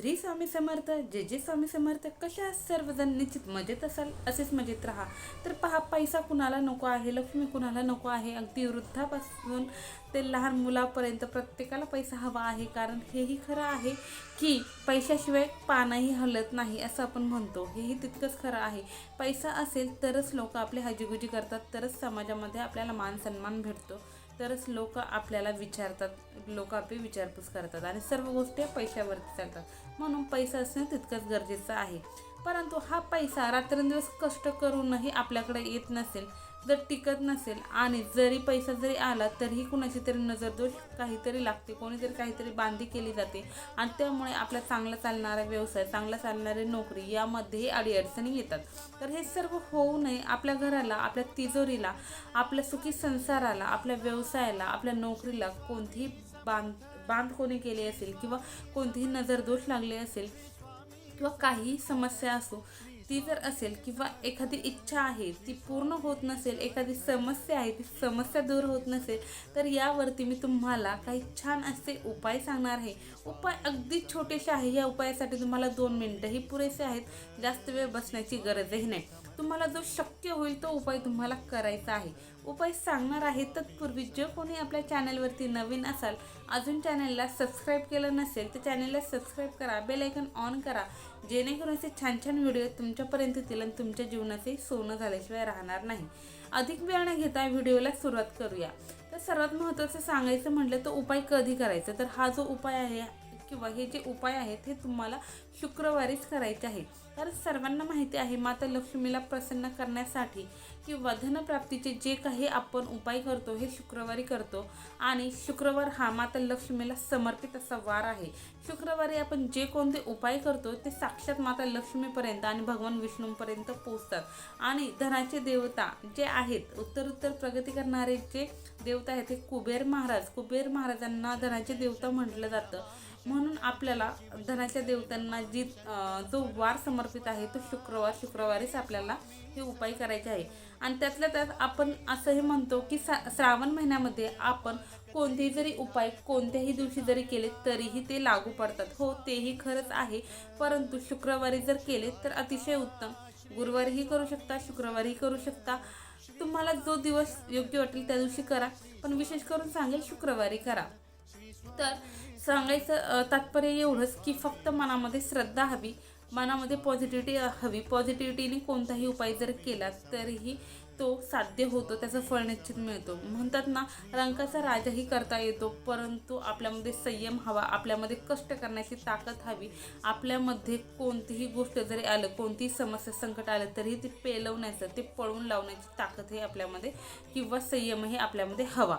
श्री स्वामी समर्थ जे जे स्वामी समर्थ. कशा सर्वजण निश्चित मजेत असाल असेच मजेत राहा. तर पहा पैसा कुणाला नको आहे लक्ष्मी कुणाला नको आहे अगदी वृद्धापासून ते लहान मुलापर्यंत प्रत्येकाला पैसा हवा आहे. कारण हेही खरं आहे की पैशाशिवाय पानही हलत नाही असं आपण म्हणतो. हेही तितकंच खरं आहे. पैसा असेल तरच लोक आपली हजीगुजी करतात तरच समाजामध्ये आपल्याला मान सन्मान भेटतो. तरच लोक आपल्याला विचारतात लोक आपली विचारपूस करतात आणि सर्व गोष्टी पैशावरती चालतात. म्हणून पैसा असणं तितकंच गरजेचं आहे. परंतु हा पैसा रात्रंदिवस कष्ट करूनही आपल्याकडे येत नसेल जर टिकत नसेल आणि जरी पैसा जरी आला तरीही कुणाची तरी नजरदोष काहीतरी लागते. कोणीतरी काहीतरी बांधी केली जाते. आणि त्यामुळे आपला चांगला चालणारा व्यवसाय चांगला चालणारी नोकरी यामध्येही अडीअडचणी येतात. तर हे सर्व होऊ नये. आपल्या घराला आपल्या तिजोरीला आपल्या सुखी संसाराला आपल्या व्यवसायाला आपल्या नोकरीला कोणतीही बांध बांध कोणी केली असेल किंवा कोणतीही नजरदोष लागले असेल किंवा काही समस्या असो ती जर असेल किंवा एखादी इच्छा आहे ती पूर्ण होत नसेल एखादी समस्या आहे ती समस्या दूर होत नसेल तर यावरती मी तुम्हाला काही छान असे उपाय सांगणार आहे. उपाय अगदी छोटेसे आहे. या उपायासाठी तुम्हाला दोन मिनटंही पुरेसे आहेत. जास्त वेळ बसण्याची गरजही नाही. तुम्हाला जो शक्य होईल तो उपाय तुम्हाला करायचा आहे. उपाय सांगणार आहे. तत्पूर्वी जे कोणी आपल्या चॅनलवरती नवीन असाल अजून चॅनलला सबस्क्राईब केलं नसेल तर चॅनलला सबस्क्राईब करा. बेल आयकन ऑन करा. जेणेकरून असे छान छान व्हिडिओ तुमच्यापर्यंत येतील आणि तुमच्या जीवनाचे सोनं झाल्याशिवाय राहणार नाही. अधिक वेळ न घेता व्हिडिओला सुरुवात करूया. तर सर्वात महत्त्वाचं सांगायचं म्हटलं तर उपाय कधी करायचा? तर हा जो उपाय आहे किंवा हे जे उपाय आहेत हे तुम्हाला शुक्रवारीच करायचे आहेत. तर सर्वांना माहिती आहे माता लक्ष्मीला प्रसन्न करण्यासाठी किंवा धनप्राप्तीचे जे काही आपण उपाय करतो हे शुक्रवारी करतो. आणि शुक्रवार हा माता लक्ष्मीला समर्पित असा वार आहे. शुक्रवारी आपण जे कोणते उपाय करतो ते साक्षात माता लक्ष्मीपर्यंत आणि भगवान विष्णूंपर्यंत पोचतात आणि धनाचे देवता जे आहेत उत्तर उत्तर प्रगती करणारे जे देवता आहेत ते कुबेर महाराज. कुबेर महाराजांना धनाचे देवता म्हटलं जातं. म्हणून आपल्याला धनाच्या देवतांना जी जो वार समर्पित आहे तो शुक्रवार शुक्रवारीच आपल्याला हे उपाय करायचे आहे. आणि त्यातल्या त्यात आपण असंही म्हणतो की सा श्रावण महिन्यामध्ये आपण कोणतेही जरी उपाय कोणत्याही दिवशी जरी केले तरीही ते लागू पडतात. हो तेही खरंच आहे. परंतु शुक्रवारी जर केले तर अतिशय उत्तम. गुरुवारीही करू शकता शुक्रवारीही करू शकता. तुम्हाला जो दिवस योग्य वाटेल त्या दिवशी करा. पण विशेष करून सांगेल शुक्रवारी करा. तर सांगायचं तात्पर्य एवढंच की फक्त मनामध्ये श्रद्धा हवी मनामध्ये पॉझिटिव्हिटी हवी. पॉझिटिव्हिटीने कोणताही उपाय जर केला तरीही तो साध्य होतो त्याचं फळ निश्चित मिळतो. म्हणतात ना रंकाचा राजाही करता येतो परंतु आपल्यामध्ये संयम हवा आपल्यामध्ये कष्ट करण्याची ताकद हवी. आपल्यामध्ये कोणतीही गोष्ट जरी आलं कोणतीही समस्या संकट आलं तरीही ते पेलवण्याचं ते पळून लावण्याची ताकद हे आपल्यामध्ये किंवा संयमही आपल्यामध्ये हवा.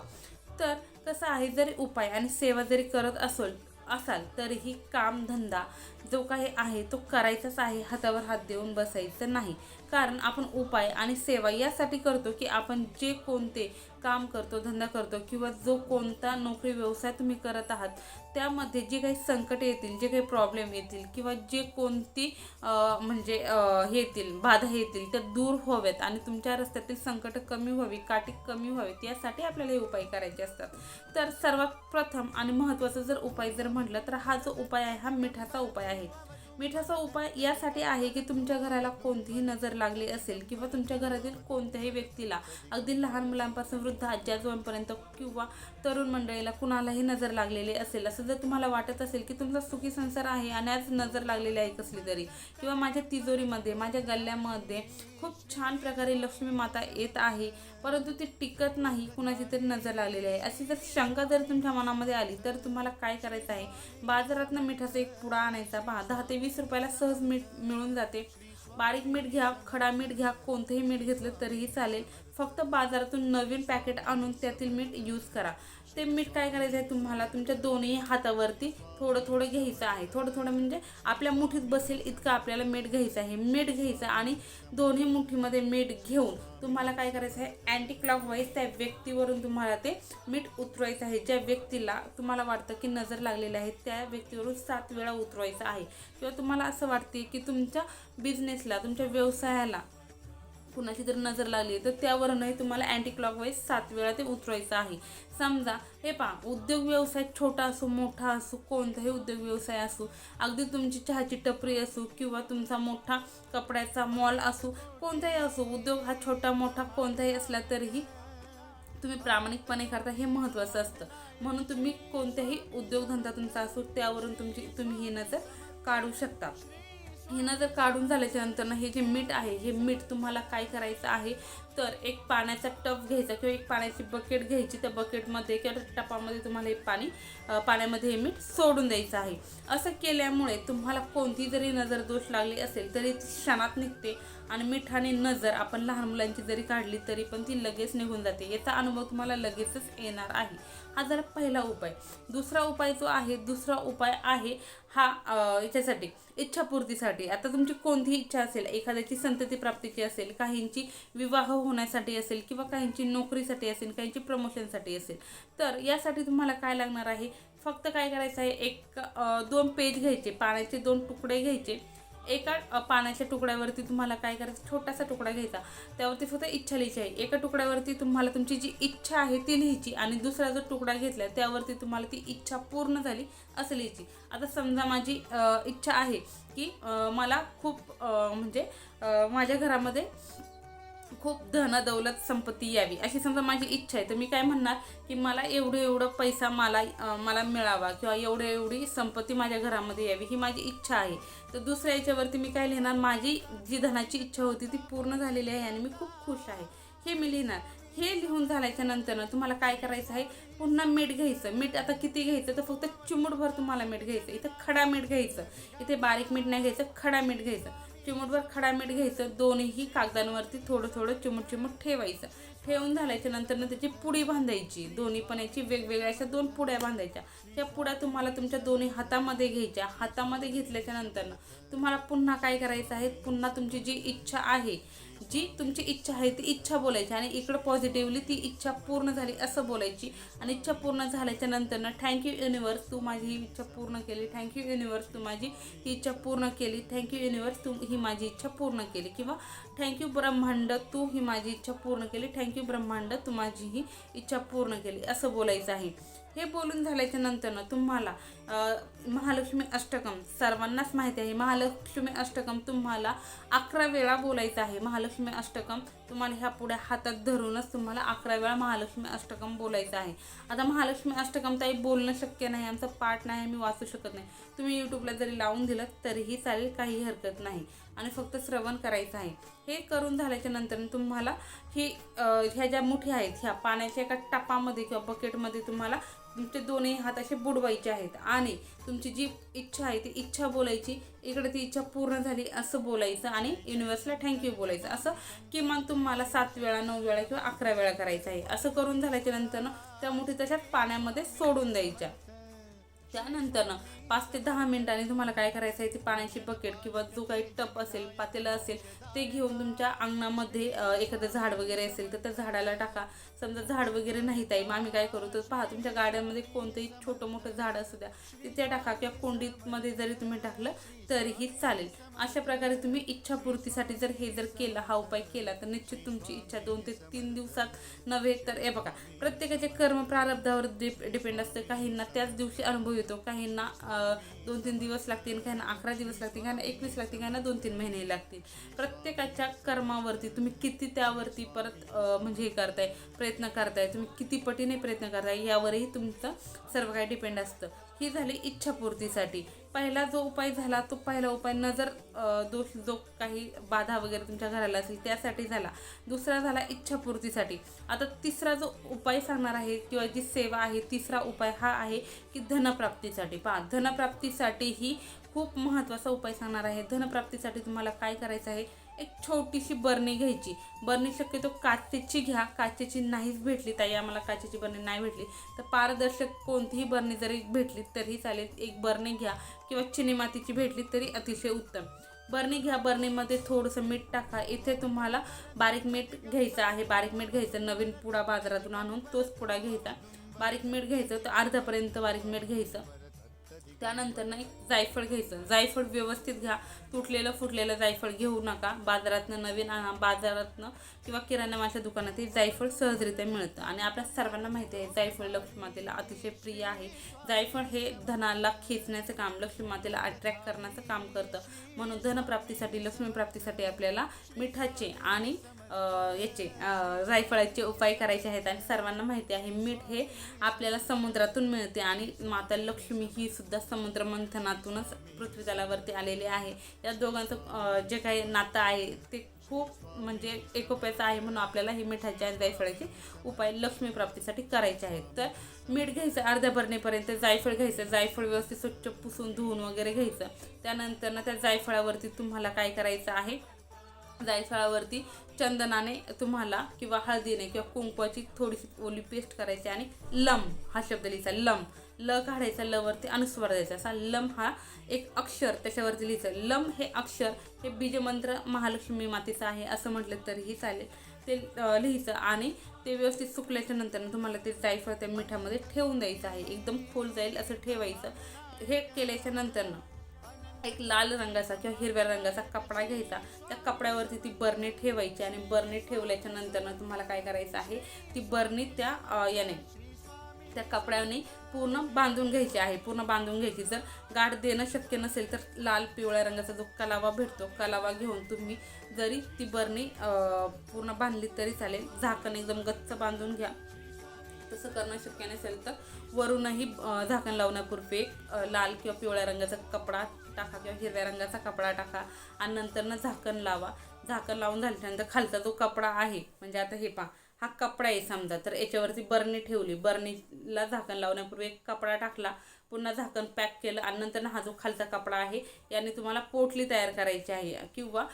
तर कसं आहे जरी उपाय आणि सेवा जरी करत असेल असाल तरीही कामधंदा जो काही आहे तो करायचाच आहे हातावर हात देऊन बसायचं नाही. कारण आपण उपाय आणि सेवा यासाठी करतो की आपण जे कोणते काम करतो धंदा करतो किंवा जो कोणता नोकरी व्यवसाय तुम्ही करत आहात त्यामध्ये जे काही संकट येतील जे काही प्रॉब्लेम येतील किंवा जे कोणती म्हणजे हे येतील बाधा येतील त्या दूर व्हाव्यात आणि तुमच्या रस्त्यातील संकट कमी व्हावी काठी कमी व्हावीत यासाठी आपल्याला हे उपाय करायचे असतात. तर सर्वात प्रथम आणि महत्त्वाचा जर उपाय जर म्हटलं तर हा जो उपाय आहे हा मिठाचा उपाय आहे. मिठाचा उपाय यासाठी आहे की तुमच्या घराला कोणतीही नजर लागली असेल किंवा तुमच्या घरातील कोणत्याही व्यक्तीला अगदी लहान मुलांपासून वृद्ध आजी आजोबांपर्यंत किंवा तरुण मंडळीला कुणालाही नजर लागलेली असेल असं जर तुम्हाला वाटत असेल की तुमचा सुखी संसार आहे आणि आज नजर लागलेली आहे कसली तरी किंवा माझ्या तिजोरीमध्ये माझ्या गल्ल्यामध्ये खूप छान प्रकारे लक्ष्मी माता येत आहे परंतु ती टिकत नाही कुणाची तरी नजर लागलेली आहे. अशी जर शंका जर तुमच्या मनामध्ये आली तर तुम्हाला काय करायचं आहे? बाजारातनं मिठाचा एक पुडा आणायचा. पहा दहा ते वीस रुपयाला सहज मीठ मिळून जाते. बारीक मीठ घ्या खडा मीठ घ्या कोणतंही मीठ घेतलं तरीही चालेल. फक्त बाजारातून नवीन पॅकेट आणून त्यातील मीठ यूज करा. ते मीठ काय करायचं आहे तुम्हाला? तुमच्या दोन्ही हातावरती थोडं थोडं घ्यायचं आहे. थोडं थोडं म्हणजे आपल्या मुठीत बसेल इतकं आपल्याला मीठ घ्यायचं आहे. मीठ घ्यायचं आणि दोन्ही मुठीमध्ये मीठ घेऊन तुम्हाला काय करायचं आहे? अँटी क्लॉक वाईज त्या व्यक्तीवरून तुम्हाला ते मीठ उतरवायचं आहे. ज्या व्यक्तीला तुम्हाला वाटतं की नजर लागलेली आहे त्या व्यक्तीवरून सात वेळा उतरवायचं आहे. किंवा तुम्हाला असं वाटते की तुमच्या बिझनेसला तुमच्या व्यवसायाला कुणाची जर नजर लागली तर त्यावरूनही तुम्हाला अँटी क्लॉकवाईज सात वेळा ते उतरवायचं आहे. समजा हे पहा उद्योग व्यवसाय छोटा असो मोठा असो कोणताही उद्योग व्यवसाय असो अगदी तुमची चहाची टपरी असो किंवा तुमचा मोठा कपड्याचा मॉल असो कोणताही असो उद्योग हा छोटा मोठा कोणताही असला तरीही तुम्ही प्रामाणिकपणे करता हे महत्त्वाचं असतं. म्हणून तुम्ही कोणत्याही उद्योगधंदा तुमचा असो त्यावरून तुमची तुम्ही ही नजर काढू शकता. हिनं जर काढून झाल्याच्यानंतर हे जे मीठ आहे हे मीठ तुम्हाला काय करायचं आहे तर एक पाण्याचा टप घ्यायचा किंवा एक पाण्याची बकेट घ्यायची. त्या बकेटमध्ये किंवा टपामध्ये तुम्हाला हे पाणी पाण्यामध्ये हे मीठ सोडून द्यायचं आहे. असं केल्यामुळे तुम्हाला कोणती जरी नजर दोष लागली असेल तरी क्षणात निघते आणि मिठाने नजर आपण लहान मुलांची जरी काढली तरी पण ती लगेच निघून जाते. याचा अनुभव तुम्हाला लगेचच येणार आहे. हा जरा पहिला उपाय. दुसरा उपाय जो आहे दुसरा उपाय आहे हा याच्यासाठी इच्छापूर्तीसाठी. आता तुमची कोणतीही इच्छा असेल एखाद्याची संतती प्राप्तीची असेल काहींची विवाह हो होण्यासाठी असेल किंवा काहींची नोकरीसाठी असेल काहींची प्रमोशनसाठी असेल तर यासाठी तुम्हाला काय लागणार आहे? फक्त काय करायचं आहे? एक दोन पेज घ्यायचे पाण्याचे दोन तुकडे घ्यायचे. एका पाण्याच्या तुकड्यावरती तुम्हाला काय करायचं? छोटासा तुकडा घ्यायचा. त्यावरती फक्त इच्छा लिहायची आहे. एका तुकड्यावरती तुम्हाला तुमची जी इच्छा आहे ती लिहायची आणि दुसरा जो तुकडा घेतला त्यावरती तुम्हाला ती इच्छा पूर्ण झाली असं लिहायची. आता समजा माझी इच्छा आहे की मला खूप म्हणजे माझ्या घरामध्ये खूप धन दौलत संपत्ती यावी. अशी समजा माझी इच्छा आहे. तर मी काय म्हणणार की मला एवढं एवढं पैसा मला मला मिळावा किंवा एवढं एवढी संपत्ती माझ्या घरामध्ये यावी ही माझी इच्छा आहे. तर दुसऱ्या याच्यावरती मी काय लिहिणार? माझी जी धनाची इच्छा होती ती पूर्ण झालेली आहे आणि मी खूप खुश आहे. हे मी लिहिणार. हे लिहून झाल्याच्यानंतर तुम्हाला काय करायचं आहे? पुन्हा मीठ घ्यायचं. मीठ आता किती घ्यायचं? तर फक्त चिमूटभर तुम्हाला मीठ घ्यायचं. इथं खडा मीठ घ्यायचं. इथे बारीक मीठ नाही घ्यायचं. खडा मीठ घ्यायचं. चिमूटभर खडा मीठ घ्यायचं. दोन्ही कागदांवरती थोडं थोडं चिमूट चिमूट ठेवायचं. ठेवून झाल्याच्यानंतर त्याची पुडी बांधायची. दोन्ही पण याची वेगवेगळ्या अशा दोन पुड्या बांधायच्या. त्या पुड्या तुम्हाला तुमच्या दोन्ही हातामध्ये घ्यायच्या. हातामध्ये घेतल्याच्या नंतर तुम्हाला पुन्हा काय करायचं आहे? पुन्हा तुमची जी इच्छा आहे जी तुमची इच्छा आहे ती इच्छा बोलायची आणि इकडं पॉझिटिव्हली ती इच्छा पूर्ण झाली असं बोलायची. आणि इच्छा पूर्ण झाल्याच्यानंतर थँक्यू युनिवर्स तू माझी ही इच्छा पूर्ण केली. थँक्यू युनिवर्स तू माझी ही इच्छा पूर्ण केली. थँक्यू युनिवर्स तू ही माझी इच्छा पूर्ण केली. किंवा थँक्यू ब्रह्मांड तू ही माझी इच्छा पूर्ण केली. थँक्यू ब्रह्मांड तू माझी ही इच्छा पूर्ण केली. असं बोलायचं आहे. हे बोलून झाल्याच्यानंतर तुम्हाला महालक्ष्मी अष्टकम सर्वांनाच माहिती आहे महालक्ष्मी अष्टकम तुम्हाला अकरा वेळा बोलायचं आहे. महालक्ष्मी अष्टकम तुम्हाला ह्या पुढे हातात धरूनच तुम्हाला अकरा वेळा महालक्ष्मी अष्टकम बोलायचं आहे. आता महालक्ष्मी अष्टकम ताई बोलणं शक्य नाही आमचा पाठ नाही मी वाचू शकत नाही. तुम्ही यूट्यूबला जरी लावून दिलं तरीही चालेल काही हरकत नाही. आणि फक्त श्रवण करायचं आहे. हे करून झाल्याच्यानंतर तुम्हाला ही ह्या ज्या मुठी आहेत ह्या पाण्याच्या एका टपामध्ये किंवा बकेटमध्ये तुम्हाला तुमचे दोन्ही हात असे बुडवायचे आहेत. आणि तुमची जी इच्छा आहे ती इच्छा बोलायची इकडे ती इच्छा पूर्ण झाली असं बोलायचं आणि युनिव्हर्सला थँक्यू बोलायचं. असं किमान तुम्हाला सात वेळा नऊ वेळा किंवा अकरा वेळा करायचं आहे. असं करून झाल्याच्यानंतर त्या मुठी तशाच पाण्यामध्ये सोडून द्यायच्या. त्यानंतर पाच ते दहा मिनिटांनी तुम्हाला काय करायचं आहे ती पाण्याची बकेट किंवा जो काही टप असेल पातेलं असेल ते घेऊन तुमच्या अंगणामध्ये एखादं झाड वगैरे असेल तर त्या झाडाला टाका. समजा झाड वगैरे नाही ताई मग आम्ही काय करू? तर पहा तुमच्या गार्डनमध्ये कोणतंही छोटं मोठं झाड असू द्या तिथे टाका किंवा कोंडीतमध्ये जरी तुम्ही टाकलं तरीही चालेल. अशा प्रकारे तुम्ही इच्छापूर्तीसाठी जर हे जर केलं हा उपाय केला तर निश्चित तुमची इच्छा दोन ते तीन दिवसात नव्हे तर हे बघा प्रत्येकाचे कर्म प्रारब्धावर डिप डिपेंड असतं. काहींना त्याच दिवशी अनुभव येतो काहींना दोन तीन दिवस लागतील काहींना अकरा दिवस लागतील काहींना एकवीस लागतील काहींना दोन तीन महिने लागतील. प्रत्येकाच्या कर्मावरती तुम्ही किती त्यावरती परत म्हणजे हे करताय प्रयत्न करताय तुम्ही किती पटीने प्रयत्न करताय यावरही तुमचं सर्व काही डिपेंड असतं. ही झाली इच्छापूर्तीसाठी. पहिला जो उपाय झाला तो पहिला उपाय नजर दोष जो काही बाधा वगैरे तुमच्या घराला असेल त्यासाठी झाला. दुसरा झाला इच्छापूर्तीसाठी. आता तिसरा जो उपाय सांगणार आहे किंवा जी सेवा आहे तिसरा उपाय हा आहे की धनप्राप्तीसाठी. पहा धनप्राप्तीसाठी ही खूप महत्त्वाचा उपाय सांगणार आहे. धनप्राप्तीसाठी तुम्हाला काय करायचं आहे? एक छोटीशी बरणी घ्यायची. बरणी शक्यतो काचेची घ्या. काचेची नाहीच भेटली ताई. आम्हाला काचेची बरणी नाही भेटली. तर पारदर्शक कोणतीही बरणी जरी भेटली तरी चालेल. एक बरणी घ्या किंवा चिनी मातीची भेटली तरी अतिशय उत्तम. बरणी घ्या. बरणीमध्ये थोडंसं मीठ टाका. इथे तुम्हाला बारीक मीठ घ्यायचं आहे. बारीक मीठ घ्यायचं. नवीन पुडा बाजारातून आणून तोच पुडा घ्यायचा. बारीक मीठ घ्यायचं. तर अर्ध्यापर्यंत बारीक मीठ घ्यायचं. त्यानंतर ना एक जायफळ घ्यायचं. जायफळ व्यवस्थित घ्या. तुटलेलं फुटलेलं जायफळ घेऊ नका. बाजारातनं नवीन आणा. बाजारातनं किंवा किराणा माझ्या दुकानात हे जायफळ सहजरित्या मिळतं. आणि आपल्या सर्वांना माहिती आहे जायफळ लक्ष्मी मातेला अतिशय प्रिय आहे. जायफळ हे धनाला खेचण्याचं काम लक्ष्मी मातेला अट्रॅक्ट करण्याचं काम करतं. म्हणून धनप्राप्तीसाठी लक्ष्मी प्राप्तीसाठी आपल्याला मिठाचे आणि याचे जायफळाचे उपाय करायचे आहेत आणि सर्वांना माहिती आहे मीठ हे आपल्याला समुद्रातून मिळते आणि माता लक्ष्मी ही सुद्धा समुद्र मंथनातूनच पृथ्वी तलावरती आलेली आहे. या दोघांचं जे काही नातं आहे ते खूप म्हणजे एकोप्याचं आहे म्हणून आपल्याला हे मिठाचे आणि जायफळाचे उपाय लक्ष्मी प्राप्तीसाठी करायचे आहेत. तर मीठ घ्यायचं अर्ध्या भरणेपर्यंत जायफळ घ्यायचं जायफळ व्यवस्थित स्वच्छ पुसून धुवून वगैरे घ्यायचं. त्यानंतर ना त्या जायफळावरती तुम्हाला काय करायचं आहे जायफळावरती चंदनाने तुम्हाला किंवा हळदीने किंवा कुंकवाची थोडीशी ओली पेस्ट करायची आणि लम हा शब्द लिहायचा लम. ल काढायचा ल वरती अनुस्वार द्यायचा. असा लम हा एक अक्षर त्याच्यावरती लिहायचं. लम हे अक्षर हे बीजमंत्र महालक्ष्मी मातेचं आहे असं म्हटलं तरीही चालेल. ते लिहायचं आणि ते व्यवस्थित सुकल्याच्या नंतर तुम्हाला ते जायफळ त्या मिठामध्ये ठेवून द्यायचं आहे. एकदम खोल जाईल असं ठेवायचं. हे केल्याच्या नंतरनं एक लाल रंगाचा किंवा हिरव्या रंगाचा कपडा घ्यायचा. त्या कपड्यावरती ती बरणी ठेवायची आणि बरणी ठेवल्याच्या नंतरनं तुम्हाला काय करायचं आहे? ती बरणी त्या याने त्या कपड्याने पूर्ण बांधून घ्यायची आहे. पूर्ण बांधून घ्यायची. जर गाठ देणं शक्य नसेल तर लाल पिवळ्या रंगाचा जो कलावा भेटतो कलावा घेऊन तुम्ही जरी ती बरणी पूर्ण बांधली तरी चालेल. झाकण एकदम गच्च बांधून घ्या. तसं करणं शक्य नसेल तर वरूनही झाकण लावण्यापूर्वी एक लाल किंवा पिवळ्या रंगाचा कपडा टाका किंवा हिरव्या रंगाचा कपडा टाका आणि नंतरनं झाकण लावा. झाकण लावून झाल्यानंतर खालचा जो कपडा आहे म्हणजे आता हे पहा हा कपडा आहे समजा तर याच्यावरती बरणी ठेवली. बरणीला झाकण लावण्यापूर्वी एक कपडा टाकला पुन्हा झाकण पॅक केलं आणि नंतर हा जो खालचा कपडा आहे याने तुम्हाला पोटली तयार करायची आहे. किंवा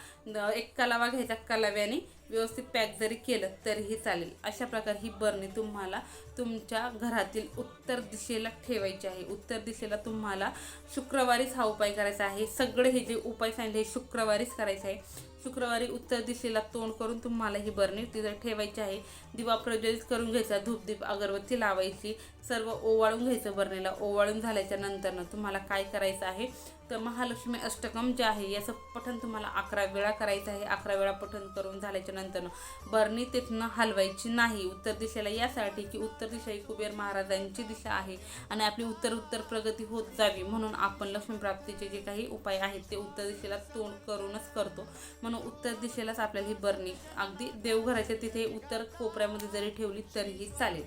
एक कलावा घ्यायचा कलाव्याने व्यवस्थित पॅक जरी केलं तरीही चालेल. अशा प्रकारे ही बरणी तुम्हाला तुमच्या घरातील उत्तर दिशेला ठेवायची आहे. उत्तर दिशेला तुम्हाला शुक्रवारीच हा उपाय करायचा आहे. सगळे हे जे उपाय सांगितले हे शुक्रवारीच करायचे आहे. शुक्रवारी उत्तर दिशेला तोंड करून तुम्हाला ही बरणी तिथं ठेवायची आहे. दिवा प्रज्वलित करून घ्यायचा धूपदीप अगरबत्ती लावायची सर्व ओवाळून घ्यायचं बरणीला. ओवाळून झाल्याच्या नंतरनं तुम्हाला काय करायचं आहे? तर महालक्ष्मी अष्टकम जे आहे याचं पठण तुम्हाला अकरा वेळा करायचं आहे. अकरा वेळा पठण करून झाल्याच्या नंतरनं बरणी तिथनं हलवायची नाही. उत्तर दिशेला यासाठी की उत्तर दिशा ही कुबेर महाराजांची दिशा आहे आणि आपली उत्तर उत्तर प्रगती होत जावी म्हणून आपण लक्ष्मीप्राप्तीचे जे काही उपाय आहेत ते उत्तर दिशेला तोंड करूनच करतो. म्हणून उत्तर दिशेलाच आपल्याला ही बरणी अगदी देवघराच्या तिथे उत्तर कोपऱ्यामध्ये जरी ठेवली तरीही चालेल.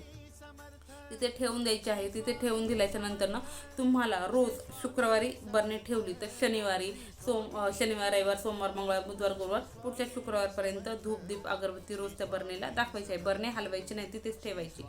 तिथे ठेवून द्यायची आहे तिथे ठेवून दिल्याच्या नंतर ना तुम्हाला रोज शुक्रवारी बरणी ठेवली तर शनिवारी सोम शनिवार रविवार सोमवार मंगळवार बुधवार गुरुवार पुढच्या शुक्रवारपर्यंत धूप दीप अगरबत्ती रोज त्या बरणीला दाखवायची आहे. बरणी हलवायची नाही तिथेच ठेवायची.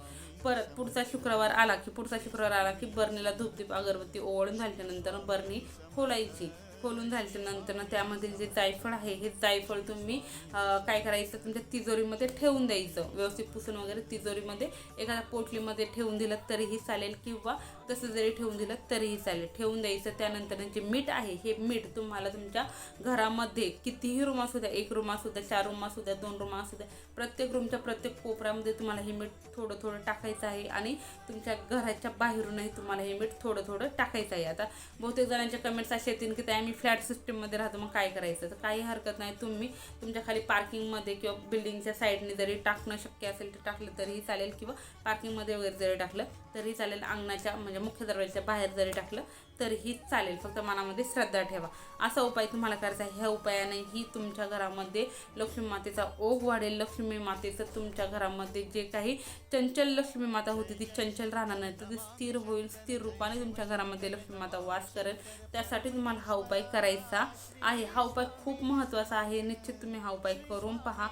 परत पुढचा शुक्रवार आला की पुढचा शुक्रवार आला की बरणीला धूप दीप अगरबत्ती ओवाळून झाल्यानंतर बरणी खोलायची. खोलून झाल्याच्यानंतर त्यामध्ये त्यामधील जे जायफळ आहे हे जायफळ तुम्ही काय करायचं तुमच्या तिजोरीमध्ये ठेवून द्यायचं. व्यवस्थित पुसून वगैरे तिजोरीमध्ये एखाद्या पोटलीमध्ये ठेवून दिलं तरीही चालेल किंवा तसं जरी ठेवून दिलं तरीही चालेल. ठेवून द्यायचं त्यानंतर जे मीठ आहे हे मीठ तुम्हाला तुमच्या घरामध्ये कितीही रूम असू द्या एक रूम असू द्या चार रूम असू द्या दोन रूम असू द्या प्रत्येक रूमच्या प्रत्येक कोपऱ्यामध्ये तुम्हाला हे मीठ थोडं थोडं टाकायचं आहे आणि तुमच्या घराच्या बाहेरूनही तुम्हाला हे मीठ थोडं थोडं टाकायचं आहे. आता बहुतेक जणांच्या कमेंट्स असे येतील की त्या आम्ही फ्लॅट सिस्टीममध्ये राहतो मग काय करायचं? तर काही हरकत नाही. तुम्ही तुमच्या खाली पार्किंगमध्ये किंवा बिल्डिंगच्या साईडने जरी टाकणं शक्य असेल तर टाकलं तरीही चालेल किंवा पार्किंगमध्ये वगैरे जरी टाकलं तरीही चालेल. अंगणाच्या म्हणजे मुख्य दरवाजाच्या बाहेर जरी टाकलं तरीही चालेल. फक्त मनामध्ये श्रद्धा ठेवा. असा उपाय तुम्हाला करायचा आहे. ह्या उपायानेही तुमच्या घरामध्ये लक्ष्मी मातेचा ओघ वाढेल. लक्ष्मी मातेचं तुमच्या घरामध्ये जे काही चंचल लक्ष्मी माता होती ती चंचल राहणार नाही. तर ती स्थिर होईल. स्थिर रूपाने तुमच्या घरामध्ये लक्ष्मी माता वास करेल. त्यासाठी तुम्हाला हा उपाय करायचा आहे. हा उपाय खूप महत्त्वाचा आहे. निश्चित तुम्ही हा उपाय करून पहा.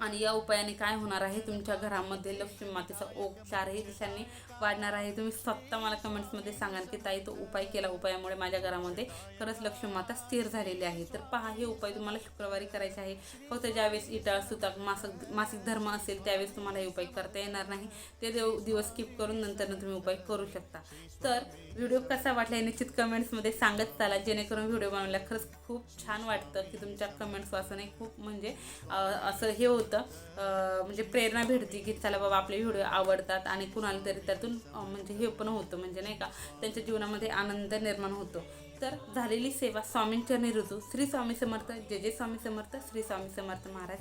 आणि या उपायाने काय होणार आहे? तुमच्या घरामध्ये लक्ष्मी मातेचा ओघ चारही दिशांनी वाढणार आहे. तुम्ही स्वतः मला कमेंट्समध्ये सांगाल की ताई तो उपाय केला उपायामुळे माझ्या घरामध्ये खरंच लक्ष्मी माता स्थिर झालेली आहे. तर पहा हे उपाय तुम्हाला शुक्रवारी करायचे आहे. फक्त ज्यावेळेस इटाळ सुताक मासिक मासिक धर्म असेल त्यावेळेस तुम्हाला हे उपाय करता येणार नाही. ते देव दिवस स्किप करून नंतर तुम्ही उपाय करू शकता. तर व्हिडिओ कसा वाटला हे निश्चित कमेंट्समध्ये सांगत चाला. जेणेकरून व्हिडिओ बनवला खरंच खूप छान वाटतं की तुमच्या कमेंट्स वाचून खूप म्हणजे असं हे होतं. म्हणजे प्रेरणा भेटते की चला बाबा आपले व्हिडिओ आवडतात आणि कुणाला तरी त्यातून त्यातून म्हणजे हे पण होतं म्हणजे नाही का त्यांच्या जीवनामध्ये आनंद निर्माण होतो. तर झालेली सेवा स्वामींच्या निरुजू श्री स्वामी समर्थ जे जे स्वामी समर्थ श्री स्वामी समर्थ महाराज